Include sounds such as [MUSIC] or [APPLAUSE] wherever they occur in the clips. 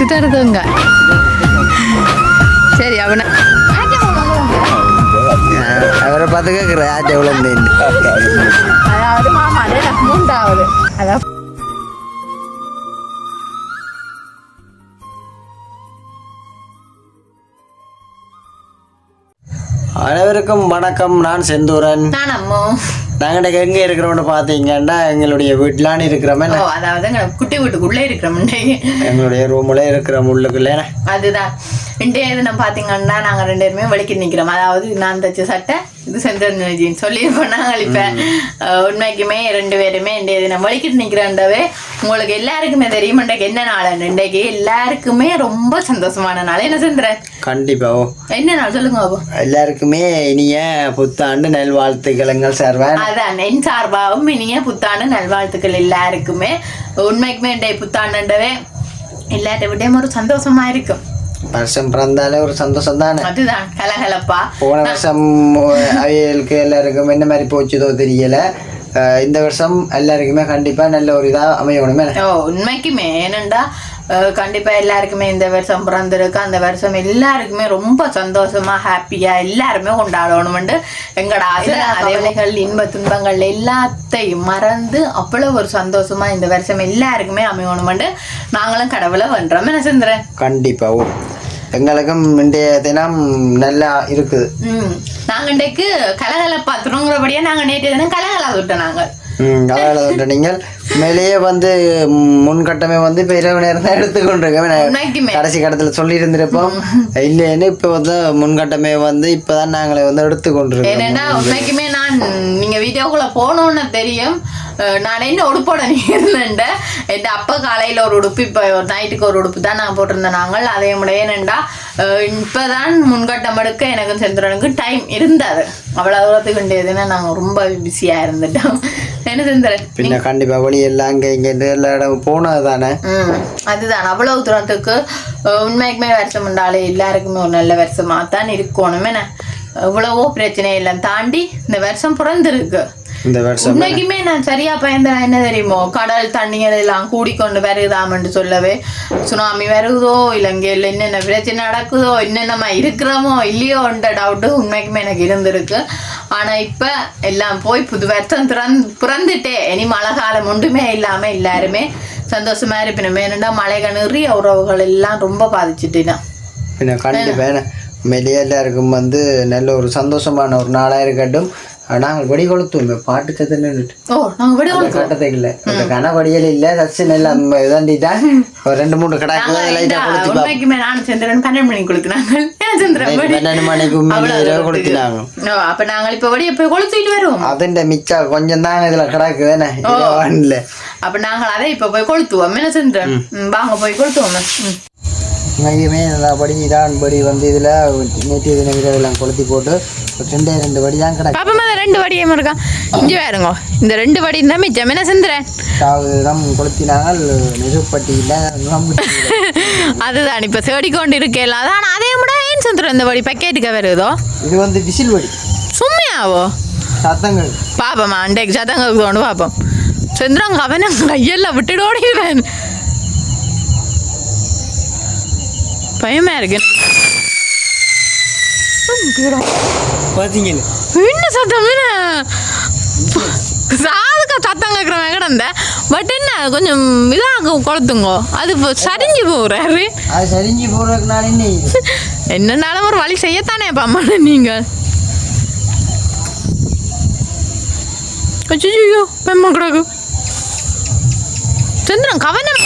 சும்மா சித்தடுத்துங்க சரி அவனை அவரை பார்த்து கேட்குற ஆட்ட எவ்வளோ அதாவது மாமா அதே மூன்றாவது. அதான். அனைவருக்கும் வணக்கம் நான் செந்தூரன். நான் அம்மோ. நாங்கள் எங்கே இருக்கிறோம்னு பார்த்தீங்கன்னா எங்களுடைய வீட்டிலான்னு இருக்கிறோமே. அதாவது குட்டி வீட்டுக்குள்ளே இருக்கிற முன்னே எங்களுடைய ரூமில் இருக்கிற உள்ளுக்குள்ளே அதுதான். இன்றைய தினம் பார்த்தீங்கன்னா நாங்கள் ரெண்டு பேருமே வலிக்கிட்டு நிற்கிறோம் அதாவது நான் தச்ச சட்டை இது செந்தன் ஜீன் சொல்லியிருப்போம் நாங்கள் இப்போ உண்மைக்குமே ரெண்டு பேருமே இன்றைய தினம் வலிக்கிட்டு நிற்கிறேன்டவே உங்களுக்கு எல்லாருக்குமே தெரியும். இன்றைக்கு என்ன நாள்? இன்றைக்கு எல்லாருக்குமே ரொம்ப சந்தோஷமான நாள். என்ன செந்துறேன் கண்டிப்பாக என்ன நாள்? சொல்லுங்க எல்லாருக்குமே இனிய புத்தாண்டு நல்வாழ்த்துக்களுங்கள் சார்வேன் அதான் என் சார்பாகவும் இனிய புத்தாண்டு நல்வாழ்த்துக்கள் எல்லாருக்குமே. உண்மைக்குமே இன்றைய புத்தாண்டுன்றவே எல்லார்ட்ட விடையும் ஒரு சந்தோஷமா இருக்கும். வருஷம் பிறந்தாலே ஒரு சந்தோஷம் தானே அதுதான் கலகலப்பா. போன வருஷம் அவைகளுக்கு எல்லாருக்கும் என்ன மாதிரி போச்சுதோ தெரியல. இந்த வருஷம் எல்லாருக்குமே கண்டிப்பாக நல்ல ஒரு இதாக அமையணுமே. ஓ உண்மைக்குமே. ஏனண்டா அஹ், கண்டிப்பா எல்லாருக்குமே இந்த வருஷம் பிறந்திருக்கு. அந்த வருஷம் எல்லாருக்குமே ரொம்ப சந்தோஷமா ஹாப்பியா எல்லாருமே கொண்டாடணும்னு எங்கட ஆசை இன்ப துன்பங்கள் எல்லாத்தையும் மறந்து அவ்வளவு ஒரு சந்தோஷமா இந்த வருஷம் எல்லாருக்குமே அமையணும்னு நாங்களும் கடவுளை வென்றோம். என்ன செந்துறேன் கண்டிப்பாக எங்களுக்கும் இன்றைய தினம் நல்லா இருக்குது. ம். நாங்க இன்றைக்கு கலகலப்பா துறங்குறபடியே நாங்க நேற்று தினம் கலகலா விட்டோம் நாங்க. அதாவது நீங்கள் மேலேயே வந்து முன்கட்டமே வந்து இப்போ இரவு நேரம் தான் எடுத்துக்கொண்டிருக்கேன். உண்மைக்குமே கடைசி கட்டத்தில் சொல்லி இருந்திருப்போம் இல்லைன்னு இப்போ வந்து முன்கட்டமே வந்து இப்போதான் நாங்களே வந்து எடுத்துக்கொண்டிருக்கோம். ஏன்னா உண்மைக்குமே நான் நீங்க வீடியோக்குள்ள போகணும்னு தெரியும். நான் என்ன உடுப்போட இருந்தேன்ட என் அப்பா காலையில ஒரு உடுப்பு இப்போ ஒரு நைட்டுக்கு ஒரு உடுப்பு தான் நான் போட்டிருந்தேன் நாங்கள் அதே முடிய ஏனெண்டா அஹ் இப்பதான் முன்கட்டம் எடுக்க எனக்கும் செந்திரனுக்கு டைம் இருந்தது அவ்வளவு தூரத்துக்கு வேண்டியதுன்னா நாங்கள் ரொம்ப பிஸியா இருந்துட்டோம் என்ன செந்திரன் பின்ன கண்டிப்பாக வழி எல்லாம் இங்கே இங்கே எல்லா இடம் போனது தானே அதுதான் அவ்வளவு தூரத்துக்கு உண்மைக்குமே வருஷம் உண்டாலே எல்லாருக்குமே ஒரு நல்ல வருஷமா தான் இருக்கணும் என்ன எவ்வளவோ பிரச்சனை எல்லாம் தாண்டி இந்த வருஷம் பிறந்திருக்கு இந்த வருஷம் உண்மைக்குமே நான் சரியா பயந்தேன் என்ன தெரியுமோ? கடல் தண்ணிகள் எல்லாம் கூடிக்கொண்டு வருதாமன்னு சொல்லவே. சுனாமி வருதோ இலங்கையில் என்னென்ன பிரச்சனை நடக்குதோ என்னென்னமா இருக்கிறோமோ இல்லையோன்ற டவுட்டு உண்மைக்குமே எனக்கு இருந்திருக்கு. ஆனா இப்ப எல்லாம் போய் புது வருஷம் திறந்து பிறந்துட்டே. இனி மழை காலம் ஒன்றுமே இல்லாம எல்லாருமே சந்தோஷமா இருப்பினும். ஏனெண்டா மழைகள் நிறைய உறவுகள் எல்லாம் ரொம்ப பாதிச்சுட்டுனா. பின்ன கண்டிப்பாக வெளியே எல்லாருக்கும் வந்து நல்ல ஒரு சந்தோஷமான ஒரு நாளாக இருக்கட்டும். நாங்கள் வெடி கொளுத்துவோம். பாட்டு கற்று நின்றுட்டு ஓ நாங்க விட கட்டத்துக்கு இல்லை. இந்த கனவடியல் இல்லை சச்சின் எல்லாம் இதாண்டிட்டா. ஒரு ரெண்டு மூணு கடாக்கு லைட்டாக கொளுத்தி உண்மைக்குமே நானும் சந்திரன் பன்னெண்டு மணிக்கு கொளுத்துனாங்க. சந்திரன் பன்னெண்டு மணிக்கு இரவு கொளுத்தினாங்க. ஓ, அப்ப நாங்கள் இப்ப வழிய போய் கொளுத்திட்டு வருவோம். அதுண்ட மிச்சம் கொஞ்சம் தான் இதுல கிடக்கு தானே இல்லை அப்ப நாங்கள் அதை இப்ப போய் கொளுத்துவோம். என்ன சந்திரன்? வாங்க போய் கொளுத்துவோம். ம். இங்கேயுமே படி இதான் படி வந்து இதில் நேற்று தின இரவெல்லாம் கொளுத்தி போட்டு ரெண்டே ரெண்டு படி தான் கிடக்கு. பாப்பா மேல ரெண்டு வடியும் இருக்கா இஞ்சி வேறுங்க இந்த ரெண்டு வடி இருந்தா மிச்சம். என்ன சந்திரன்? தான் கொளுத்தினாங்கள் நெருப்பட்டியில் [LAUGHS] அதுதான். இப்ப தேடிக்கொண்டு இருக்கேன் அதான் அதே விட ஏன் சந்திரன் இந்த வடி பக்கெட்டுக்கு வருதோ? இது வந்து விசில் வடி. சும்மையாவோ? சத்தங்கள். பாப்போம் அண்டைக்கு சத்தங்க தோண்டு பாப்போம். சந்திரன் அவனை கையெல்லாம் விட்டுட்டு பயமா இருக்கு. என்ன சத்தம்? என்ன? சாதுக்க சத்தம் கேட்குறவன் கிடந்த பட் என்ன கொஞ்சம் இதாக கொளுத்துங்கோ. அது இப்போ சரிஞ்சு போகிறாரு அது சரிஞ்சு போகிறதுனால என்ன என்னன்னாலும் ஒரு வழி செய்யத்தானே பாம்மா நீங்கள். அச்சோ பெம்மா கிடக்கு. சந்திரன் கவனம்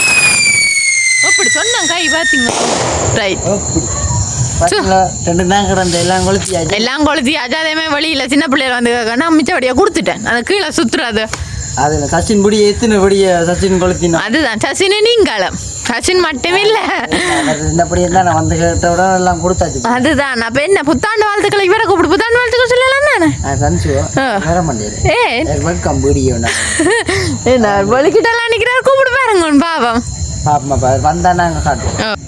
சொன்னேன் கை பார்த்தீங்க ரைட் ரெண்டு தான் கிடந்த எல்லாம் கொளுத்தியாச்சு. எல்லாம் கொளுத்தி அஜாதமே வழியில் சின்ன பிள்ளைகள் வந்து கேட்க மிச்சபடியாக கொடுத்துட்டேன். அந்த கீழே சுற்றுறது அதில் சச்சின் படி எத்தனை படிய சச்சின் கொளுத்தினா அதுதான் சச்சின் நீங்காலம் சச்சின் மட்டும் இல்ல. இந்த படி எல்லாம் நான் வந்து கேட்டோட எல்லாம் கொடுத்தாச்சு. அதுதான் அப்ப என்ன புத்தாண்டு வாழ்த்துக்களை இவரை கூப்பிடு புத்தாண்டு வாழ்த்துக்கள் சொல்லலாம் தானே [LAUGHS] நான் மாட்டேன் ஏ. வெல்கம் வீடியோ என்ன வலிக்கிட்டலாம் நிற்கிறார் கூப்பிடு பாருங்க பாவம். பாப்பா வந்தா நாங்க காட்டுவோம்.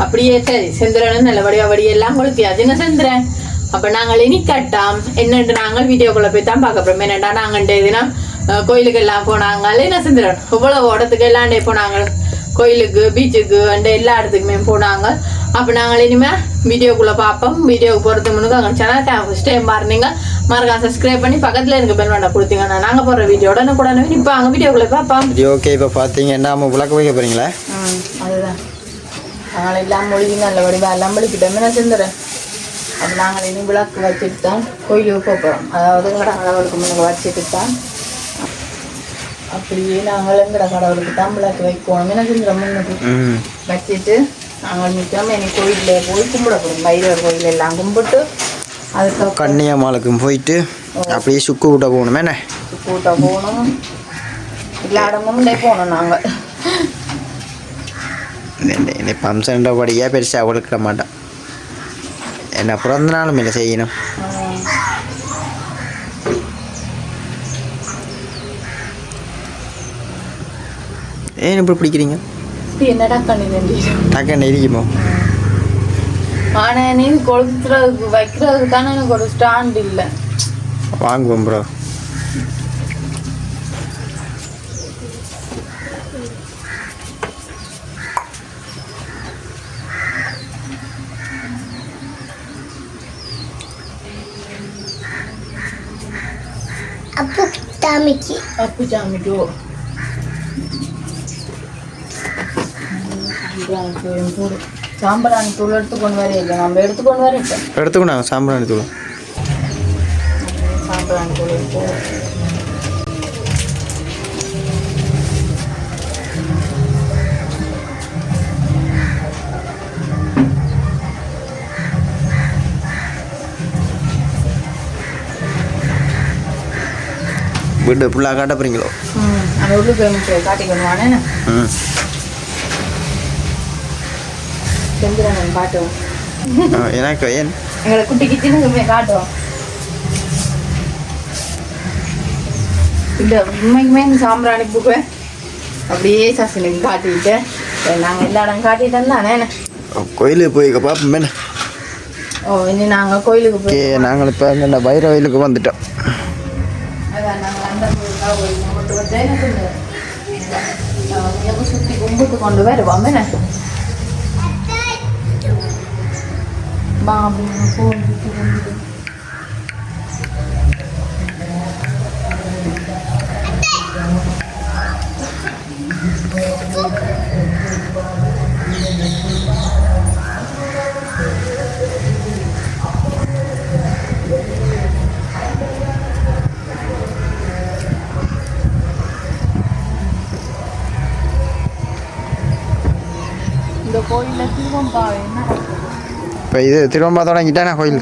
அப்படியே சரி செந்திரனும் நல்லபடியா வடியெல்லாம் கொளுத்தியாச்சுங்க செந்திரன்? அப்ப நாங்கள் இனி கட்டாம். என்னண்டு நாங்கள் வீடியோக்குள்ள போய் தான் பார்க்க போறோம். என்னடா நாங்கள் எதுனா தினம் அஹ், கோயிலுக்கு எல்லாம் போனாங்க என்ன செந்திரன்? இவ்வளவு ஓடத்துக்கு எல்லாம் போனாங்க கோயிலுக்கு பீச்சுக்கு அந்த எல்லா இடத்துக்குமே போனாங்க அப்போ நாங்கள் இனிமேல் வீடியோக்குள்ளே பார்ப்போம் வீடியோக்கு போகிறதுக்கு முன்னாடி அங்கே சேனல் ஃபஸ்ட் டைம் பாருங்க மறக்காம சப்ஸ்கிரைப் பண்ணி பக்கத்தில் இருக்க பெல் வேண்டாம் கொடுத்தீங்கன்னா நாங்கள் போடுற வீடியோ உடனே கூட இப்போ அங்கே வீடியோக்குள்ளே பார்ப்போம் ஓகே இப்போ பார்த்தீங்கன்னா நம்ம விளக்கு வைக்க போகிறீங்களா அதுதான் நாங்கள் எல்லாம் மொழிங்க நல்ல வடிவா எல்லாம் மொழிக்கிட்டோம் என்ன செஞ்சுறேன் அப்போ நாங்கள் இனி விளக்கு வச்சுட்டு தான் கோயிலுக்கு போக போகிறோம் அதாவது எங்கட கடவுளுக்கு முன்னாடி வச்சுட்டு தான் அப்படியே நாங்கள் எங்கட கடவுளுக்கு தான் விளக்கு வைக்கணும் என்ன செஞ்சுறோம் முன்னுக்கு வச்சுட்டு நாங்கள் நிற்கிறோம் இனி கோயிலில் போய் கும்பிடப்படும் பைரவர் கோயில் எல்லாம் கும்பிட்டு அதுக்கப்புறம் கன்னியாமாலுக்கும் போயிட்டு அப்படியே சுக்கு விட்ட போகணுமே. என்ன? கூட்ட போகணும். எல்லா இடமும் போகணும் நாங்கள் இந்த ஃபங்க்ஷன்ற படியாக பெருசாக கொடுக்க மாட்டேன். என்ன பிறந்த நாளும் இல்லை செய்யணும். ஏன் இப்படி பிடிக்கிறீங்க? என்னடா பண்ணி வேண்டியது டக்குன்னு இருக்குமோ ஆனா நீ கொளுத்துறதுக்கு வைக்கிறதுக்கு தானே எனக்கு ஒரு ஸ்டாண்ட் இல்லை. வாங்குவோம் ப்ரோ அப்பு தாமிக்கு அப்பு சாமிக்கு சாம்பிராணி தூள். எடுத்து கொண்டு வர இல்லை நம்ம எடுத்து கொண்டு வர இப்போ எடுத்துக்கணும் சாம்பிராணி தூள். சாம்பிராணி தூள் எடுத்து வீடு ஃபுல்லாக காட்ட போகிறீங்களோ ம் அந்த உள்ளுக்கு போய் காட்டிக்கணும் வானே ம். செஞ்சிடணும் காட்டுவோம். எனக்கு ஏன்? எங்களை குட்டி கிச்சினுக்கு போய் காட்டுவோம். இந்த உண்மைக்குமே இந்த சாம்பிராணி பூவை அப்படியே சசினுக்கு காட்டிட்டு நாங்கள் எல்லா இடம் காட்டிட்டோம் தானே? கோயிலுக்கு போய் பார்ப்போம் என்ன? ஓ இனி நாங்கள் கோயிலுக்கு போய் நாங்கள் இப்போ இந்த பைரவயிலுக்கு வந்துட்டோம். சுற்றி கும்பிட்டு கொண்டு வருவோம் என்ன? வா அப்படின்னு போய் சுற்றி கும்பிட்டு இந்த கோயிலில் திருவம் பாவை என்ன இப்போ இது திரும்ப தொடங்கிட்டேனா கோயில்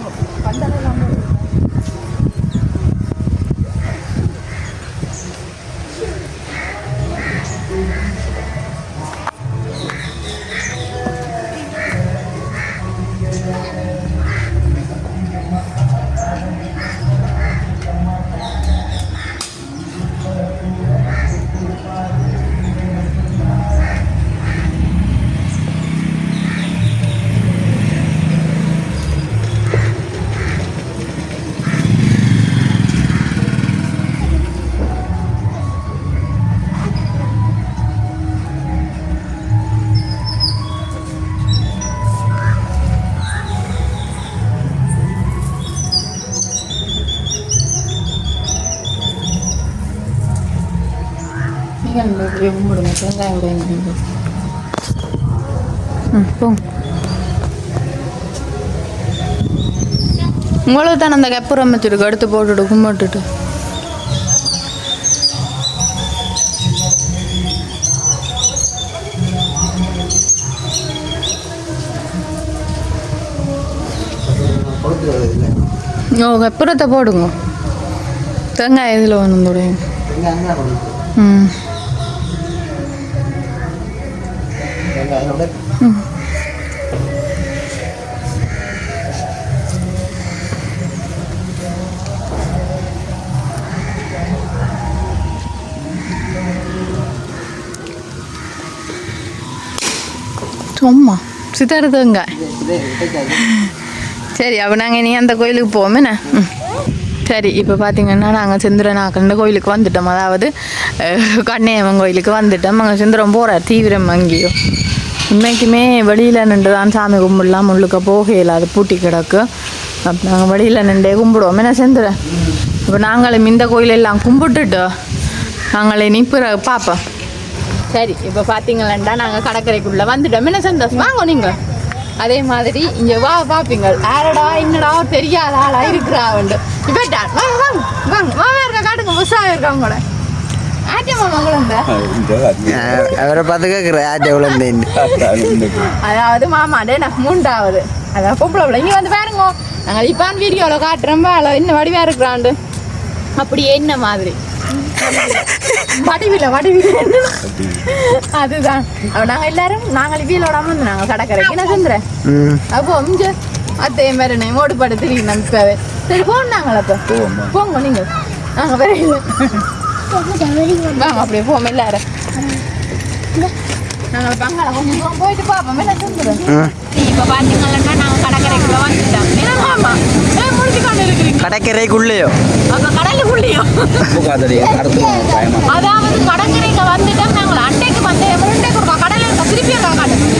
தேங்காய் விடுங்க ம் போங்க உங்களுக்கு தானே அந்த கப்புறம் வச்சுருக்கு எடுத்து போட்டுட்டு கும்பிட்டுட்டு. ஓ கப்புறத்தை போடுங்க. தேங்காய் இதில் வேணும். ம். எங்கே சும்மா சித்தாரு சரி அப்போ நாங்கள் இனி அந்த கோயிலுக்கு போவோமே என்ன? சரி இப்போ பார்த்தீங்கன்னா நாங்கள் செந்திரநாக்கண்ட கோயிலுக்கு வந்துட்டோம். அதாவது கண்ணியம்மன் கோயிலுக்கு வந்துட்டோம். அங்கே செந்திரம் போகிறார் தீவிரம் அங்கேயும். இன்றைக்குமே வெளியில் நின்று தான் சாமி கும்பிடலாம். முள்ளுக்க போகையில் அது பூட்டி கிடக்கு. அப்போ நாங்கள் வெளியில் நின்றே கும்பிடுவோம். என்ன செந்திரன் இப்போ நாங்களும் இந்த கோயிலெல்லாம் கும்பிட்டுட்டு நாங்களே நீ பிற பார்ப்போம் சரி இப்போ பார்த்தீங்களா நாங்கள் கடற்கரைக்குள்ளே வந்துட்டோம். என்ன சந்தோஷம் வாங்க நீங்கள் அதே மாதிரி இங்கே வா பார்ப்பீங்க யாரடா என்னடா தெரியாத ஆளாக இருக்கிறா வந்து இப்போ வாங்க வாங்க. வாங்க வாங்க இருக்க காட்டுங்க. புதுசாக இருக்கவங்க கூட. அவரை பார்த்து கேட்குற ஆட்ட எவ்வளோ அதாவது மாமா டே நான் மூன்றாவது அதான் பொம்பளை பிள்ளை இங்கே வந்து பாருங்க நாங்கள் இப்போ வீடியோவில் காட்டுறோம் வேலை இன்னும் வடிவாக இருக்கிறாண்டு அப்படி என்ன மாதிரி வடிவில வடிவில அதுதான் அப்ப நாங்கள் எல்லாரும் நாங்கள் வீலோட வந்து நாங்கள் கடற்கரைக்கு என்ன செஞ்சுறேன் ம் அப்போ இங்க அத்தைய மாதிரி நான் ஓடு படுத்து நம்ம இப்பவே சரி போனாங்களா அப்போ போங்க நீங்க நாங்கள் வேற வாங்க அப்படியே போவோம் எல்லாரும் நாங்கள் கொஞ்சம் போயிட்டு பார்ப்போம் இப்போ பார்த்தீங்கன்னா நாங்கள் கடற்கரைக்குள்ள வந்துட்டோம். என்ன மாமா ஏன் முடிச்சு கொண்டு இருக்கிறீங்க. கடற்கரைக்குள்ளேயோ? அங்கே அதாவது கடற்கரைக்கு வந்துட்டோம் நாங்கள் அண்டைக்கு வந்து முருண்டை கொடுப்போம் கடலில் இருக்க திருப்பி எப்படி காட்டுவோம்.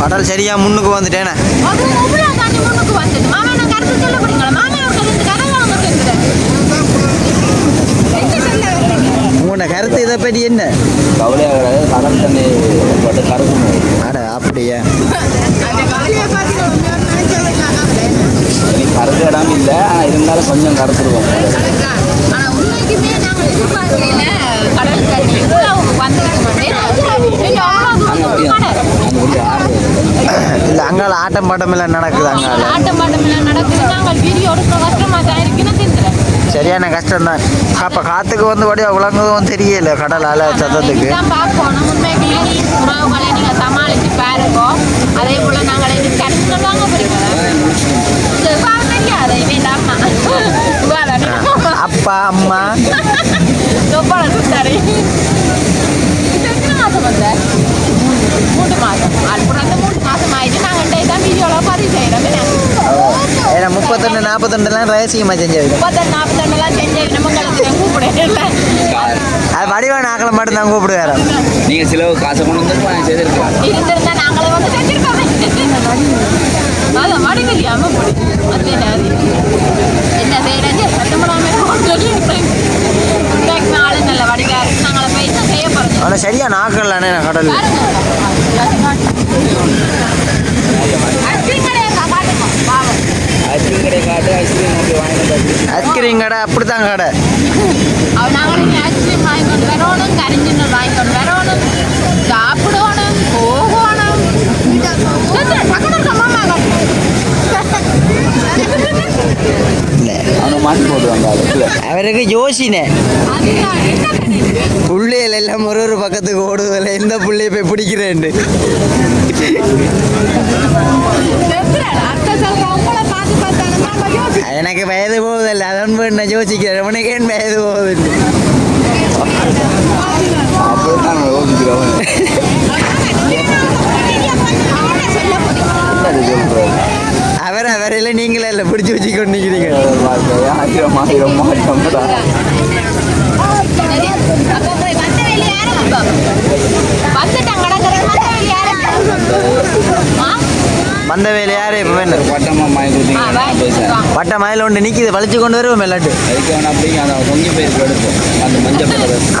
கடல் சரியா முன்னுக்கு வந்துட்டேனே. முன்னுக்கு வந்துட்டு? உங்களோட கருத்து இதை பற்றி என்ன? கவலையாக கடல் தண்ணி பட்டு கருக்கணும் அட அப்படியா? கருத்து இடம் இல்லை ஆனால் இருந்தாலும் கொஞ்சம் கருத்துருவோம். இல்லை அங்கால ஆட்டம் பாட்டம் எல்லாம் நடக்குது அங்கால? ஆட்டம் பாட்டம் எல்லாம் நடக்குது நாங்கள் வீடியோ எடுக்க கஷ்டமா தான் இருக்குன்னு தெரிஞ்சுறேன் சரியான கஷ்டம்தான். அப்போ காற்றுக்கு வந்து வடிவா விளங்குதும் தெரியல கடல் அலை சத்தத்துக்கு. தான் பார்க்கணும் உண்மைக்குமே உறவுகளை நீங்க சமாளிச்சு பாருங்க அதே போல நாங்கள் இது அப்பா அம்மா. சுத்தாரு இது எத்தனை மாசம் வந்த மூணு மாசம் அது பிறந்த மூணு மாசம் ஆயிட்டு நாங்கள் தான் வீடியோவில் பதிவு செய்யறோம் ஏன்னா முப்பத்தொன்று நாற்பத்தொண்டுலாம் ரகசியமாக செஞ்சது முப்பத்தெண்டு நாற்பத்தெண்டுலாம் செஞ்சு நமங்களுக்கு நான் கூப்பிடல அது வடிவான ஆக்களை மட்டும் தான் கூப்பிடுவாரு நீங்கள் சில காசை கொண்டு வந்து நான் செய்திருக்கலாம் இருந்திருந்தா நாங்களே வந்து செஞ்சிருக்கோமே அதான் அது என்ன அது என்ன செய்யறது சத்தமிடாம ஆளு நல்ல வடிவா இருக்கு நாங்கள போய் என்ன செய்ய போறோம் ஆனால் சரியான ஆக்கள் நான் கடல் ஐஸ்கிரீம் கடை காட்டு கடை. அப்படி தான் கடை ஐஸ்கிரீம் வரணும் கரிஞ்சின்னு வரணும் சாப்பிடணும் போகணும் அவருக்கு யோசினே புள்ளைகள் எல்லாம் ஒரு ஒரு பக்கத்துக்கு ஓடுவதில்லை எந்த புள்ளைய போய் யோசி எனக்கு வயது போவதில்லை அதன் போய் நான் யோசிக்கிறேன் உனக்கு ஏன் வயது போவதில்லை அப்போ தான் யோசிக்கிறவன் அவர் அவரையில் நீங்களே இல்லை பிடிச்சி வச்சு கொண்டு நிற்கிறீங்க ஆயிரம் ஆயிரம் மாற்றம் அப்போ போய் வந்த வேலை யாரு இப்போ வேணும். வட்ட மயில ஒன்று நிற்கிது வலிச்சு கொண்டு வருவோம் எல்லாட்டு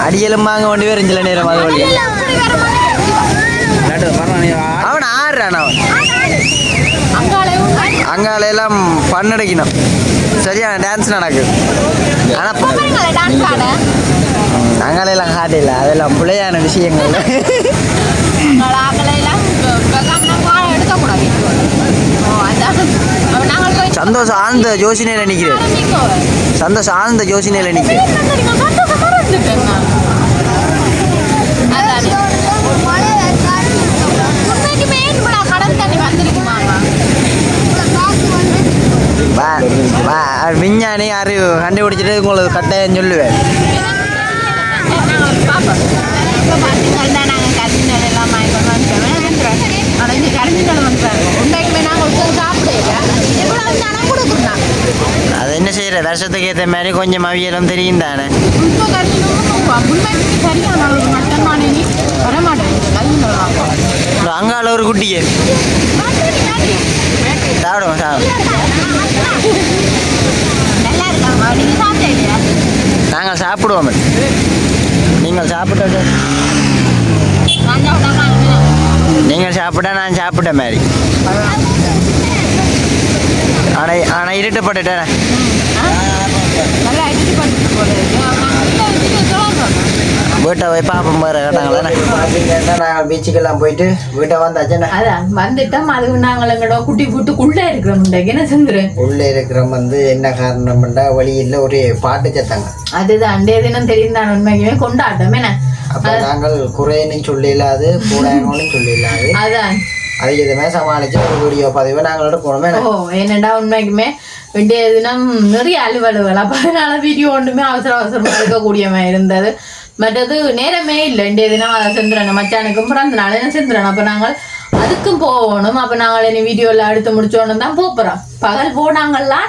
அடியலும் வாங்க கொண்டு வரும் சில நேரம் அது வழி இல்ல, அப்படி வர மாட்டேங்குது. நட்டு வரணும் நீ ஆ- அவன் ஆடுறான் அவன் அங்காளே உங்க அங்கால எல்லாம் பண்ணடிக்கணும் சரியான டான்ஸ் நடக்குது ஆனால் பாருங்களேன் டான்ஸ் ஆட. அங்கால எல்லாம் காட்டு இல்லை. அதெல்லாம் பிள்ளையான விஷயங்கள். சந்தோஷம் ஆழ்ந்த ஜோசினையில் நிற்கிறேன். சந்தோஷம் ஆழ்ந்த ஜோசினையில் நிற்கிறேன் என்ன தெரியுமா? சந்தோஷமா இருந்துட்டேன் நான். அதானே. உண்மைக்குமே இவ்வளவு கடல் தண்ணி வந்திருக்குமாமா? வா வா விஞ்ஞானி அறிவு கண்டுபிடிச்சிட்டு உங்களுக்கு கட்டாயம் சொல்லுவேன். அது என்ன செய்யற? வருஷத்துக்கு ஏற்ற மாதிரி கொஞ்சம் அவியலும் தெரியும் தானே? அங்கால ஒரு குட்டியே சாப்பிடுவோம் சாப்பிடுவோம். நாங்கள் சாப்பிடுவோம். நீங்கள் சாப்பிட்டு நீங்கள் சாப்பிட்டா நான் சாப்பிட்ட மாதிரி. ஆனால் ஆனால் இருட்டுப்பட்டுட்டேன் நல்லா அடிச்சு பண்ணிட்டு போகிறது வீட்டை போய் பார்ப்போம் பாரு கேட்டாங்களே நாங்கள் பீச்சுக்கெல்லாம் போயிட்டு வீட்டை வந்தாச்சுண்ணே அதான் வந்துட்டோம் அது நாங்கள் எங்களோட குட்டி புட்டுக்குள்ளே இருக்கிறோம் இன்றைக்கு என்ன செஞ்சுறேன் உள்ளே இருக்கிற வந்து என்ன காரணம்டா? வழியில் ஒரு பாட்டு சத்தாங்க அதுதான் அண்டே தினம் தெரியும் தான் உண்மைக்குமே. கொண்டாட்டம் என்ன? அப்போ நாங்கள் குறையன்னு சொல்லிடலாது கூடாயங்கன்னு சொல்லிடலாது அதான். அதுக்கு இதுமாதிரி சமாளிச்சு ஒரு வீடியோ பதிவை நாங்களோட போனோமே ஓ என்னடா உண்மைக்குமே? இன்றைய தினம் நிறைய அலுவல்கள் அப்போ அதனால வீடியோ ஒன்றுமே அவசர அவசரமாக இருக்கக்கூடியமா இருந்தது. மற்றது நேரமே இல்லை. இன்றைய தினம் அதை செந்துறேன் மச்சானுக்கும் பிறந்த நாள் என்ன செந்துறேன் அப்போ நாங்கள் அதுக்கும் போகணும். அப்போ நாங்கள் இனி வீடியோவில் எடுத்து முடிச்சோன்னு தான் போகிறோம் பகல் போனாங்கல்லாம்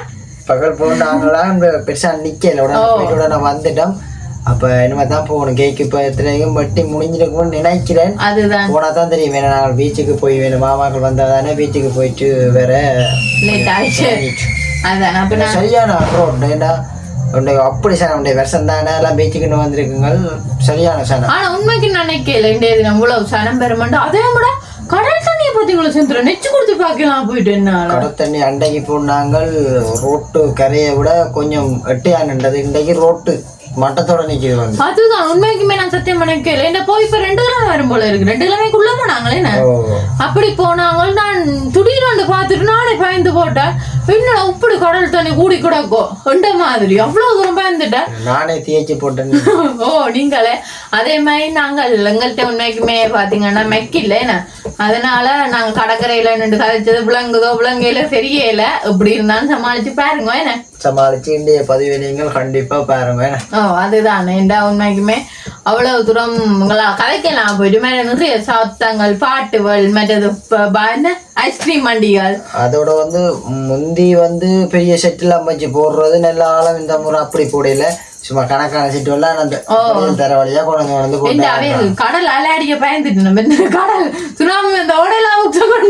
பகல் போனாங்களாம் பெருசாக நிற்கல உடனே வந்துட்டோம். அப்போ இனிமே தான் போகணும். கேக்கு இப்போ எத்தனையும் வட்டி முடிஞ்சிருக்கும்னு நினைக்கிறேன். அதுதான். போனால் தான் தெரியும். வேணும் நாங்கள் பீச்சுக்கு போய் வேணும் மாமாக்கள் வந்தால் தானே பீச்சுக்கு போயிட்டு வேற லேட் ஆயிடுச்சு அதான். அப்போ நான் சரியான ரோட் ஏண்டா உன்னை அப்படி சார் உடைய வருஷம் தானே எல்லாம் பீச்சுக்குன்னு வந்திருக்குங்க சரியான சனம் ஆனா உண்மைக்கு நினைக்கல. இன்றைய தினம் இவ்வளவு சனம் பெருமண்டு அதே விட கடல் தண்ணியை பார்த்தீங்களா செந்துற நெச்சு கொடுத்து பார்க்கலாம் போயிட்டு என்னால கடல் தண்ணி அண்டைக்கு போனாங்கள் ரோட்டு கரையை விட கொஞ்சம் எட்டியா நின்றது. இன்றைக்கு ரோட்டு மட்டத்தோட வந்து. அதுதான் உண்மைக்குமே நான் சத்தியம் பண்ணிக்கல என்ன போய் இப்ப ரெண்டு கிழமை வரும் போல இருக்கு. ரெண்டு கிழமைக்குள்ள போனாங்களே என்ன? அப்படி போனாங்க நான் திடீர்னு பார்த்துட்டு நானே பயந்து போட்டேன். என்னடா இப்படி கடல் தண்ணி கூடி கிடக்கும். என்ற மாதிரி? அவ்வளவு தூரம் பயந்துட்டேன். நானே தேய்ச்சி போட்டேன் ஓ நீங்களே. அதே மாதிரி நாங்கள் எங்கள்கிட்ட உண்மைக்குமே பாத்தீங்கன்னா மெக்கில்ல அதனால நாங்க கடற்கரையில நின்று கதைச்சது விளங்குதோ விளங்கையில தெரியல. இப்படி இருந்தாலும் சமாளிச்சு பாருங்க என்ன? சமாளிச்சு இந்திய பதிவு நீங்கள் கண்டிப்பா பாருங்க ஓ அதுதான். ஏண்டா உண்மைக்குமே அவ்வளவு தூரம் கதைக்கலாம் போயிட்டு மேல நிறைய சத்தங்கள் பாட்டுகள் மற்றது ஐஸ்கிரீம் வண்டிகள் அதோட வந்து முந்தி வந்து பெரிய செட்டில் அமைச்சு போடுறது நல்ல ஆழம் இந்த முறை அப்படி போடையில சும்மா கணக்கான செட்டு எல்லாம் அந்த தர வழியா கொண்டு வந்து போட்டு கடல் அலாடிய பயந்துட்டு நம்ம இந்த கடல் சுனாமி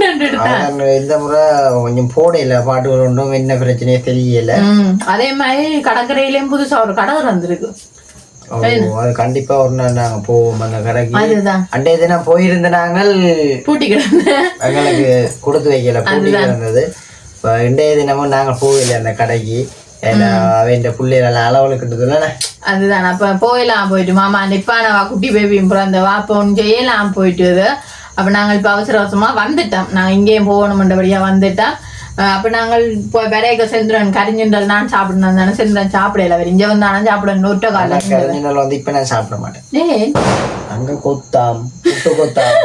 எடுத்தேன் அவன் இந்த முறை கொஞ்சம் போடையில பாட்டுகள் ஒன்றும் என்ன பிரச்சனையே தெரியல. அதே மாதிரி கடற்கரையிலயும் புதுசா ஒரு கடை வந்திருக்கு. அது கண்டிப்பா ஒரு நாள் நாங்க போவோம் அந்த கடைக்கு. அன்றைய தினம் போயிருந்த நாங்கள் பூட்டி கிடந்து. எங்களுக்கு கொடுத்து வைக்கல பூட்டி இருந்தது இப்போ இன்றைய தினமும் நாங்கள் போகல அந்த கடைக்கு. ஏன்னா அவன் பிள்ளைகள் அளவலுக்கிட்டதுல அதுதான். அப்ப போயலாம் போயிட்டு மாமா நிப்பானவா குட்டி பேபியும் பிறந்த வாப்போன்னு செய்யலாம் போயிட்டு அப்ப நாங்கள் இப்ப அவசர அவசரமா வந்துட்டோம். நாங்க இங்கேயும் போகணும்ன்றபடியா வந்துட்டோம். அப்ப நாங்கள் இப்போ விரைக செந்திரன் கரிஞ்சுண்டல் நான் சாப்பிடணும் தானே. செந்திரன் சாப்பிடல. அவர் இங்க வந்தானே சாப்பிடணும். ஒட்ட கால கரிஞ்சல் வந்து இப்போ நான் சாப்பிட மாட்டேன். ஏ அங்க கொத்தாம் கொத்தாம்.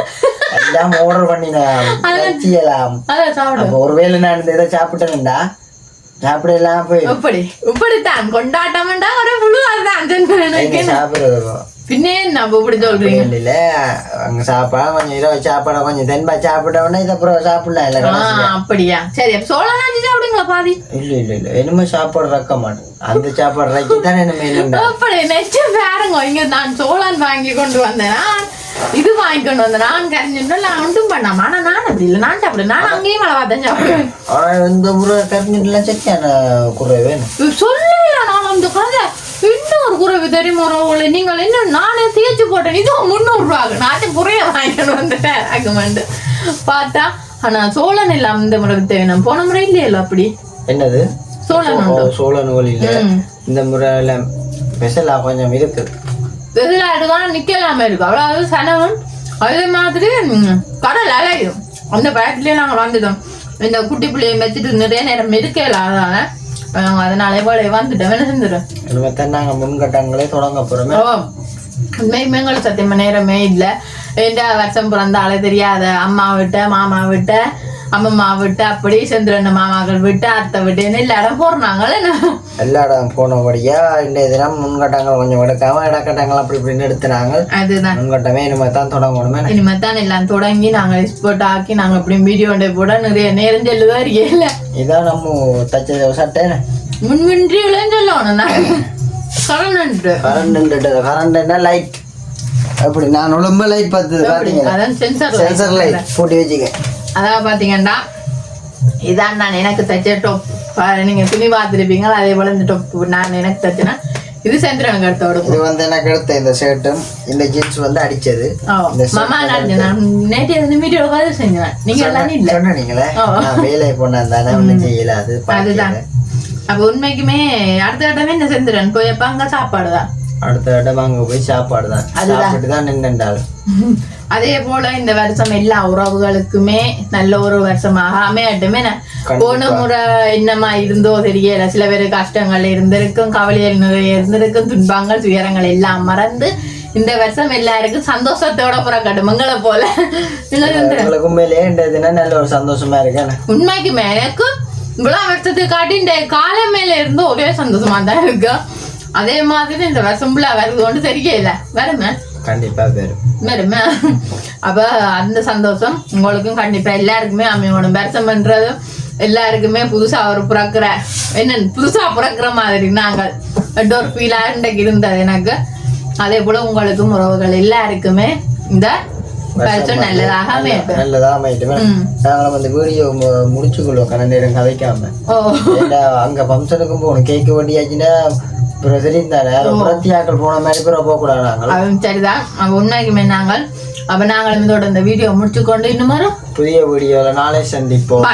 எல்லாம் ஆர்டர் சாப்பிடு. அப்போ ஒருவேளை நான் இதை சாப்பிட்டேன்டா. சாப்பிடலாம் போய். இப்படி இப்படித்தான். கொண்டாட்டம்டா ஒரு புழு அதுதான். செந்திரனுக்கு எங்க சாப்பிடுறது பின்னே நம்ம இப்படி சொல்றீங்க இல்ல அங்க சாப்பாடு கொஞ்சம் இரவு சாப்பாடு கொஞ்சம் தென்பா சாப்பிட்டோம்னா இதை அப்புறம் சாப்பிடலாம் இல்ல ஆ, அப்படியா சரி சோழனாச்சி சாப்பிடுங்களா பாதி இல்ல இல்ல இல்ல என்னமே சாப்பாடு ரக்க மாட்டேன் அந்த சாப்பாடு ரக்கி தான் என்னமே அப்படி நெச்சு பாருங்க இங்க நான் சோளன் வாங்கி கொண்டு வந்தேன் இது வாங்கி கொண்டு வந்தேன் நான் கரைஞ்சுட்டு நான் ஒன்றும் பண்ணாம ஆனா நான் அப்படி இல்லை நான் சாப்பிடுவேன் நான் அங்கேயும் மழை பார்த்தேன் சாப்பிடுவேன் இந்த முறை கரிஞ்சிட்டுலாம் சட்டியான குறை வேணும் சொல்லல நான் அந்த கதை இன்னொரு குறைவு தெரியுமா உங்களை நீங்கள் என்ன நானே தேய்ச்சி போட்டேன். இதுவும் முந்நூறு ரூபாய் நாட்டு குறைய வாங்கிட்டு வந்துட்டேன். ராகமண்டு பார்த்தா ஆனா சோழன் இல்லாம இந்த முறை தேவை போன முறை இல்லையல்ல அப்படி? என்னது? சோழன் சோழ நூல் இல்ல இந்த முறையில ஸ்பெஷலா கொஞ்சம் இருக்கு. வெகுளாடு தான் நிக்கலாம இருக்கு. அவ்வளவு சனவன் அதே மாதிரி கடல் அலையும். அந்த பயத்துலயே நாங்க வந்துட்டோம் இந்த குட்டி பிள்ளையை வச்சுட்டு நிறைய நேரம் இருக்கல அதனால போல வந்துட்டோம் என்ன செஞ்சிடும் இனிமேத்தான் நாங்க முன்கட்டங்களே தொடங்க போறோமே உண்மையுமே எங்களுக்கு சத்தியமா நேரமே இல்லை எந்த வருஷம் பிறந்த ஆளே தெரியாத அம்மா விட்ட மாமா விட்ட அம்மம்மா விட்டு அப்படி சந்திரன் மாமாக்கள் விட்டு அத்தை விட்டு எல்லா இடம் போடுறாங்களே எல்லா இடம் போனபடியா இன்றைய தினம் முன்கட்டங்கள் கொஞ்சம் எடுக்காம இடக்கட்டங்கள் அப்படி இப்படின்னு எடுத்துனாங்க அதுதான் முன்கட்டமே இனிமேல் தான் தொடங்கணுமே இனிமே தான் எல்லாம் தொடங்கி நாங்கள் எக்ஸ்போர்ட் ஆக்கி நாங்கள் அப்படி வீடியோ போட நிறைய நேரம் செல்லுதோ இருக்கல இதான் நம்ம தச்ச சட்டை முன்மின்றி நான் கரண்ட் கரண்ட் கரண்ட்னா லைட் அப்படி நான் ரொம்ப லைட் அதான் சென்சார் சென்சர் லைட் போட்டு வச்சுக்க அதான் பாத்தீங்கன்னா இதான் நான் எனக்கு தைச்ச டொப் நீங்க துணி பார்த்துருப்பீங்க அதே போல இந்த டொப் நான் எனக்கு தைச்சேன்னா இது சந்திரனுக்கு அடுத்த இது உடுப்பு வந்து எனக்கு எடுத்த இந்த ஷர்ட்டும் இந்த ஜீன்ஸ் வந்து அடிச்சது. இந்த மாமா நான் நேற்று இருந்து வீடியோ பார்த்து செஞ்சேன். நீங்க எல்லாரும் இல்ல. சொன்னீங்களே. நான் வேலை போனேன் தானே ஒன்றும் செய்யல அது அதுதான். அப்ப உண்மைக்குமே அடுத்த கட்டமே இந்த சந்திரன் போய் எப்ப அங்க சாப்பாடு தான். அடுத்த இடம் அங்க போய் சாப்பாடு தான். சாப்பிட்டு தான் நின்றுண்டாள் [LAUGHS] அதே போல இந்த வருஷம் எல்லா உறவுகளுக்குமே நல்ல ஒரு வருஷமாக அமையட்டுமே. போன முறை என்னமா இருந்தோ தெரியல. சில பேர் கஷ்டங்கள் இருந்திருக்கும் கவலைகள் நிறைய இருந்திருக்கும் துன்பங்கள் துயரங்கள் எல்லாம் மறந்து இந்த வருஷம் எல்லாருக்கும் சந்தோஷத்தோட புறக்கட்டும் எங்களை போல. தினம் நல்ல ஒரு சந்தோஷமா இருக்கேன் உண்மைக்குமே எனக்கு இவ்வளவு வருஷத்துக்கு காட்டி இந்த காலம் மேல இருந்து ஒரே சந்தோஷமா தான் இருக்கு. அதே மாதிரி இந்த வருஷம் ஃபுல்லா வருது. ஒன்று தெரியல. வருமே? கண்டிப்பா பேரும் வருமே? அப்ப அந்த சந்தோஷம் உங்களுக்கும் கண்டிப்பா எல்லாருக்குமே அமையணும். வருஷம் பண்றது எல்லாருக்குமே புதுசா ஒரு பிறக்கிற என்ன புதுசா பிறக்கிற மாதிரி நாங்கள். ஒரு ஃபீலா இன்றைக்கு இருந்தது எனக்கு. அதே போல உங்களுக்கும் உறவுகள் எல்லாருக்குமே இந்த நல்லதாக அமையட்டும். நாங்களும் அந்த வீடியோ முடிச்சு கொள்வோம் கண்ண நேரம் கதைக்காம. அங்க ஃபங்க்ஷனுக்கும் போகணும். கேக்கு வண்டியாச்சுன்னா தெரிந்தானே பிரத்தியாக்கள் போன மாதிரி அப்புறம் போகக்கூடாது நாங்கள். சரிதான். அவன் உண்மைக்குமே நாங்கள். அப்ப நாங்கள் இதோட இந்த வீடியோ முடிச்சுக்கொண்டு இன்னும் வரும் புதிய வீடியோவில் நாளை சந்திப்போம்.